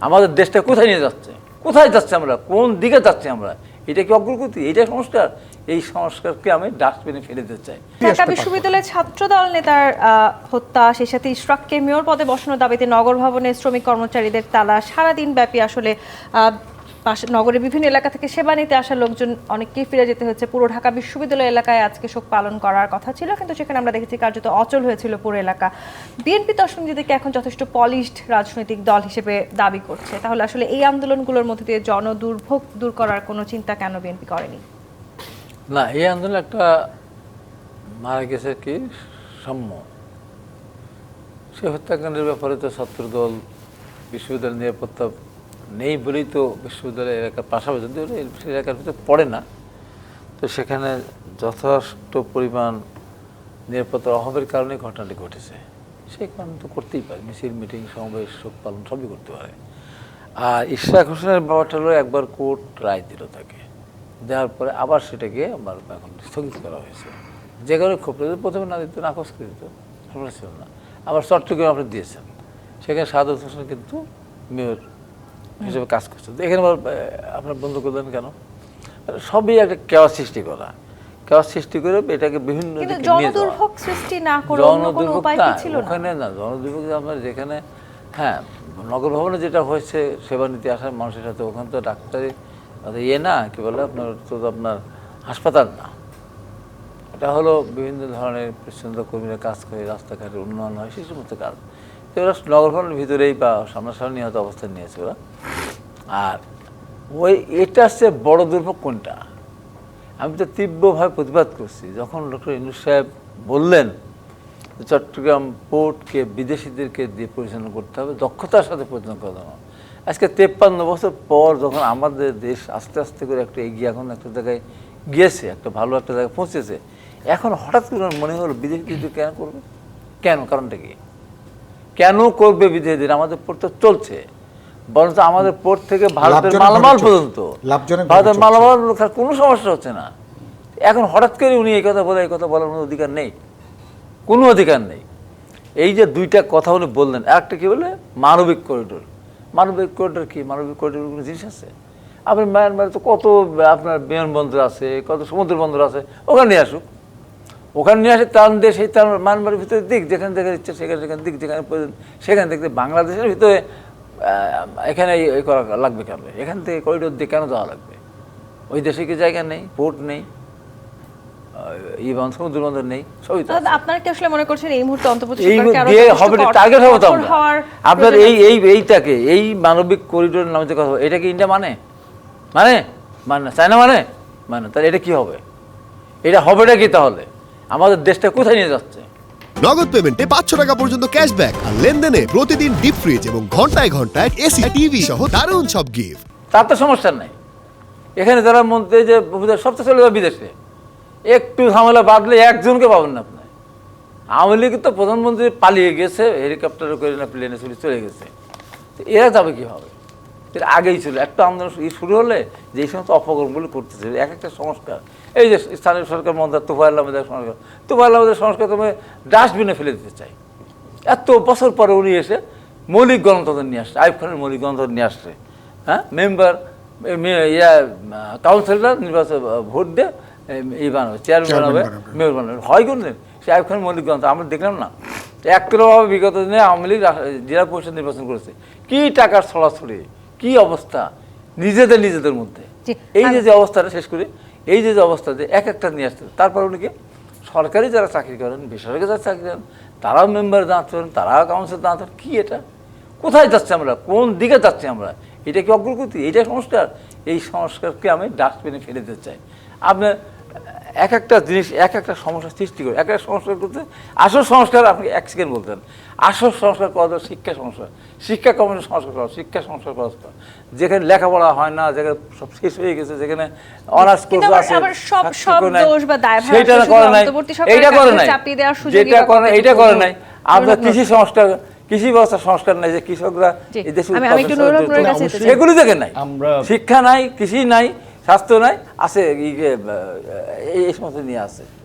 আমাদের দেশটা কোথায় নিয়ে যাচ্ছে? কোথায় যাচ্ছে আমরা? কোন দিকে যাচ্ছে আমরা? এটা কি অগ্রগতি? এটা সংস্কার? এই সংস্কারকে আমি ডাস্টবিনে ফেলে দিতে চাই। ঢাকা বিশ্ববিদ্যালয়ের ছাত্রদল নেতার হত্যা সেই সাথে ইশরাককে মেয়র পদে বসানোর দাবিতে নগর ভবনে শ্রমিক কর্মচারীদের তালা সারাদিন ব্যাপী আসলে পাশে- নগরের বিভিন্ন এলাকা থেকে সেবা নিতে আসা লোকজন অনেককেই ফিরে যেতে হচ্ছে। পুরো ঢাকা বিশ্ববিদ্যালয় এলাকায় আজকে শোক পালন করার কথা ছিল, কিন্তু সেখানে আমরা দেখেছি কার্যত অচল হয়েছিল পুরো এলাকা। বিএনপি দর্শক নিজেদেরকে এখন যথেষ্ট পলিশড রাজনৈতিক দল হিসেবে দাবি করছে। তাহলে আসলে এই আন্দোলনগুলোর মধ্যে দিয়ে জনদুর্ভোগ দূর করার কোনো চিন্তা কেন বিএনপি করেনি? না, এই আন্দোলন একটা মারা গেছে কি? সাম্য। সে হত্যাকাণ্ডের ব্যাপারে তো ছাত্রদল বিশ্ববিদ্যালয়ের নিরাপত্তা নেই বলেই তো বিশ্ববিদ্যালয় এলাকার পাশাপাশি, যদিও এলাকার ভিতরে পড়ে না। তো সেখানে যথেষ্ট পরিমাণ নিরাপত্তার অভাবের কারণে ঘটনাটি ঘটেছে। সেই কারণে তো করতেই পারে। মিছিল, মিটিং, সমাবেশ, শোক পালন সবই করতে পারে। আর ইশরাক হোসেনের ব্যাপারটা হলো একবার কোর্ট রায় দিল তাকে। দেওয়ার পরে আবার সেটাকে আমার এখন স্থগিত করা হয়েছে। যে কারণে খুব প্রথমে না দিত নাকচ করে দিত ছিল না। আবার চট্টগ্রাম আপনি দিয়েছেন। সেখানে সাদত হোসেন কিন্তু মেয়র হিসেবে কাজ করছে। এখানে আপনার বন্ধ করলেন কেন? সবই একটা কেওয়া সৃষ্টি করা। কেওয়া সৃষ্টি করে এটাকে বিভিন্ন। জনদুর্ভোগ সৃষ্টি না করে জনদুর্ভোগ ওখানে না জনদুর্ভোগ আমার যেখানে হ্যাঁ নগর ভবনে যেটা হয়েছে সেবা নিতে আসার মানুষের সাথে ওখানে তো ডাক্তারি ইয়ে না কি বলে আপনার তো আপনার হাসপাতাল না। এটা হলো বিভিন্ন ধরনের পরিচ্ছন্নতা কর্মীরা কাজ করে রাস্তাঘাটের উন্নয়ন হয় সেই সমস্ত কাজ। তো ওরা নগর ভবনের ভিতরেই বা সামনাসামনি হয়তো অবস্থান নিয়েছে ওরা। আর ওই এটা সে বড় দুর্ভোগ কোনটা? আমি তো তীব্রভাবে প্রতিবাদ করছি। যখন ডক্টর ইনুস সাহেব বললেন চট্টগ্রাম পোর্টকে বিদেশিদেরকে দিয়ে পরিচালনা করতে হবে, দক্ষতার সাথে পরিচালনা করতে হবে। আজকে তেপ্পান্ন বছর পর যখন আমাদের দেশ আস্তে আস্তে করে একটা এগিয়ে এখন একটা জায়গায় গিয়েছে, একটা ভালো একটা জায়গায় পৌঁছেছে, এখন হঠাৎ করে মনে হলো বিদেশিদের কেন করবে? কেন? কারণটা কি? কেন করবে বিদেশিদের আমাদের পোর্ট তো চলছে। বরঞ্চ আমাদের পোর্ট থেকে ভারতের মালামাল পর্যন্ত। ভারতের মালামাল কোনো সমস্যা হচ্ছে না। এখন হঠাৎ করে উনি এই কথা বলে এই কথা বলার কোনো অধিকার নেই। কোনো অধিকার নেই। এই যে দুইটা কথা উনি বললেন একটা কি বলে? মানবিক করিডোর মানবিক করিডোর কি? মানবিক করিডোর কোনো জিনিস আছে? আপনি মায়ানমারে তো কত আপনার বিমানবন্দর আছে কত সমুদ্র বন্দর আছে ওখানে নিয়ে আসুক। ওখানে নিয়ে আসে তার দেশ এই তার মায়ানমারের ভিতরে দিক যেখানে দেখা ইচ্ছে সেখানে সেখানে দিক যেখানে সেখানে দেখতে বাংলাদেশের ভিতরে এখানে এই- করা লাগবে কেন? এখান থেকে করিডোর দিয়ে কেন যাওয়া লাগবে? ওই দেশে কি জায়গা নেই? পোর্ট নেই? আহ, সমুদ্র বন্দর নেই? সবই তো আপনারা কি আসলে মনে করছেন এই মুহূর্তে অন্তর্বর্তী দিয়ে হবে টার্গেট তো আপনার এই এই এইটাকে এই মানবিক করিডোরের নামে যে কথা এটা কি ইন্ডিয়া মানে? মানে? মানে চায়না মানে? মানে তাহলে এটা কি হবে? এটা হবেটা কি তাহলে? আমাদের দেশটা কোথায় নিয়ে যাচ্ছে? নগদ পেমেন্টে পাঁচশো টাকা পর্যন্ত ক্যাশব্যাক আর লেনদেনে প্রতিদিন ডিপ ফ্রিজ এবং ঘন্টায় ঘন্টায় এসি টিভি সহ দারুণ সব গিফট তার তো সমস্যা নাই। এখানে যারা মন্ত্রী যে বিদেশ- সব তো চলে যাবে বিদেশে। একটু ঝামেলা বাদলে একজনকে পাবেন না আপনি। আওয়ামী লীগ তো প্রধানমন্ত্রী পালিয়ে গেছে হেলিকপ্টারে করে না প্লেনে চলে চলে গেছে। তো এরা যাবে কীভাবে? এর আগেই ছিল। একটা আন্দোলন শুরু হলে যে এই সমস্ত অপকর্মগুলো করতেছে এক একটা সংস্কার। এই যে স্থানীয় সরকার মন্ত্রী তুফাইল আহমেদের সংস্কার। তুফাইল আহমেদের সংস্কার তুমি ডাস্টবিনে ফেলে দিতে চাই। এত বছর পরে উনি এসে মৌলিক গণতন্ত্র নিয়ে আসছে আইব খানের মৌলিক গণতন্ত্র নিয়ে আসছে। হ্যাঁ? মেম্বার ইয়া কাউন্সিলর নির্বাচন ভোট দিয়ে এই বানাবে চেয়ারম্যান বানাবে বানাবে। মেয়র বানাবে। হয় করলেন সে আইব খানের মৌলিক গণতন্ত্র আমরা দেখলাম না। একতরভাবে বিগত দিনে আওয়ামী লীগ জেলা পরিষদ নির্বাচন করেছে। কি টাকার ছড়াছড়ি? কি অবস্থা? নিজেদের নিজেদের মধ্যে। এই যে যে অবস্থাটা শেষ করে এই যে যে অবস্থা যে এক একটা নিয়ে আসতে তারপর উনি কি? সরকারি যারা চাকরি করেন বেসরকারি যারা চাকরি করেন তারাও মেম্বার দাঁড়াতে পারেন তারাও কাউন্সিল দাঁড়াতে পারেন কী এটা? কোথায় যাচ্ছি আমরা? কোন দিকে যাচ্ছি আমরা? এটা কি অগ্রগতি? এটা সংস্কার? এই সংস্কারকে আমি ডাস্টবিনে ফেলে দিতে চাই। আপনার এক একটা জিনিস এক একটা সমস্যা সৃষ্টি করে এক একটা সংস্কার করতে আসল সংস্কার আপনি এক সেকেন্ড বলতেন আসল সংস্কার করা দরকার শিক্ষা সংস্কার। শিক্ষা কমিশন সংস্কার করা শিক্ষা সংস্কার করা দরকার। যেখানে লেখাপড়া হয় না যেখানে সব শেষ হয়ে গেছে যেখানে অনার্স কোর্স আছে আবার সব- ছাত্র সব নাই, দোষ বা দায়ভার সেইটা আসলে করে নাই। এইটা করে নাই। যেটা করে নাই, এইটা করে নাই। আমরা কৃষি সংস্কার কৃষি ব্যবস্থা সংস্কার নাই যে কৃষকরা এই দেশে। এগুলি থেকে নাই। শিক্ষা নাই কৃষি নাই স্বাস্থ্য নাই আছে এই যে, আহ, এই- এই সমস্ত নিয়ে আছে।